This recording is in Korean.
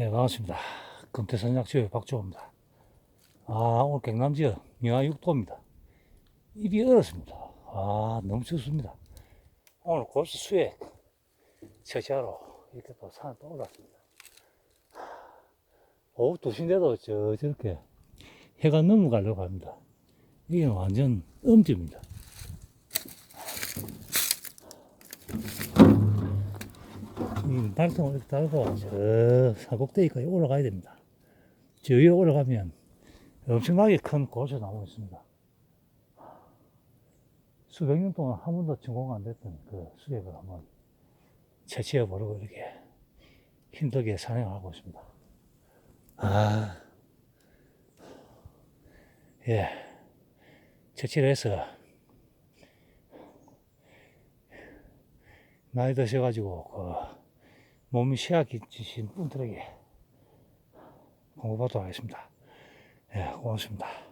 예, 반갑습니다. 금태산약지의 박주호입니다. 아, 오늘 경남 지역 영하 6도입니다. 입이 얼었습니다. 아, 너무 춥습니다. 오늘 골수 수액 채취하러 이렇게 또 산에 또 올랐습니다. 오후 2시인데도 저, 저렇게 해가 넘어가려고 합니다. 이게 완전 엄지입니다. 이 발통을 이렇게 달고 저 사곡대기까지 올라가야 됩니다. 저 위에 올라가면 엄청나게 큰 고소나무 있습니다. 수백 년 동안 한 번도 전공 안 됐던 그 수액을 한번 채취해 보려고 이렇게 힘들게 산행하고 있습니다. 아, 예. 채취를 해서 나이 드셔가지고 그 몸이 쉬약해지신 분들에게 공부받도록 하겠습니다. 예, 고맙습니다.